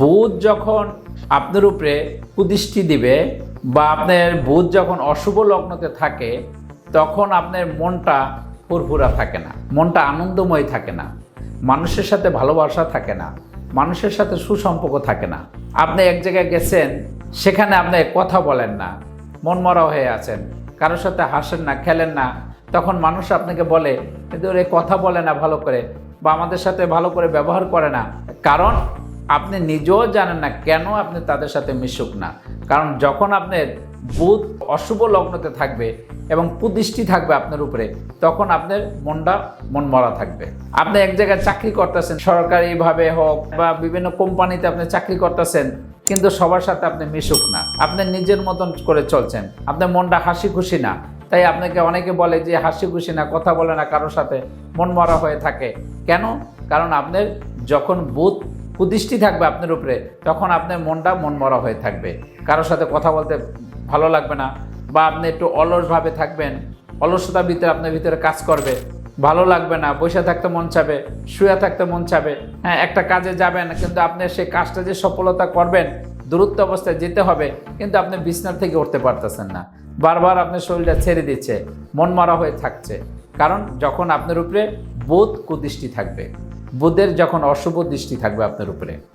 বুধ যখন আপনার উপরে কুদৃষ্টি দিবে বা আপনার বুধ যখন অশুভ লগ্নতে থাকে, তখন আপনার মনটা ফুরফুরা থাকে না, মনটা আনন্দময় থাকে না, মানুষের সাথে ভালোবাসা থাকে না, মানুষের সাথে সুসম্পর্ক থাকে না। আপনি এক জায়গায় গেছেন, সেখানে আপনি কথা বলেন না মনমরা হয়ে আছেন, কারোর সাথে হাসেন না, খেলেন না, তখন মানুষ আপনাকে বলে কিন্তু ওরে কথা বলে না ভালো করে, বা আমাদের সাথে ভালো করে ব্যবহার করে না। কারণ আপনি নিজেও জানেন না কেন আপনি তাদের সাথে মিশুক না। কারণ যখন আপনার বুধ অশুভ লগ্নতে থাকবে এবং কুদৃষ্টি থাকবে আপনার উপরে, তখন আপনার মনটা মন মরা থাকবে। আপনি এক জায়গায় চাকরি করতেছেন, সরকারিভাবে হোক বা বিভিন্ন কোম্পানিতে আপনি চাকরি করতেছেন, কিন্তু সবার সাথে আপনি মিশুক না। আপনি নিজের মতন করে চলছেন। আপনার মনটা হাসি খুশি না। তাই আপনাকে অনেকে বলে যে হাসি খুশি না, কথা বলে না কারোর সাথে মন মরা হয়ে থাকে। কেন? কারণ আপনার যখন বুধ কুদৃষ্টি থাকবে আপনার উপরে, তখন আপনার মনটা মন মরা হয়ে থাকবে। কারোর সাথে কথা বলতে ভালো লাগবে না, বা আপনি একটু অলসভাবে থাকবেন, অলসতার ভিতরে আপনার ভিতরে কাজ করবে, ভালো লাগবে না, বসে থাকতে মন চাবে, শুয়ে থাকতে মন চাবে হ্যাঁ একটা কাজে যাবেন, কিন্তু আপনি সেই কাজটা যে সফলতা করবেন দূরত্ব অবস্থায় যেতে হবে, কিন্তু আপনি বিছনার থেকে উঠতে পারতেছেন না। বারবার আপনার শরীরটা ছেড়ে দিচ্ছে মন মারা হয়ে থাকছে। কারণ যখন আপনার উপরে বোধ কুদৃষ্টি থাকবে। বুধের যখন অশুভ দৃষ্টি থাকবে আপনার উপরে।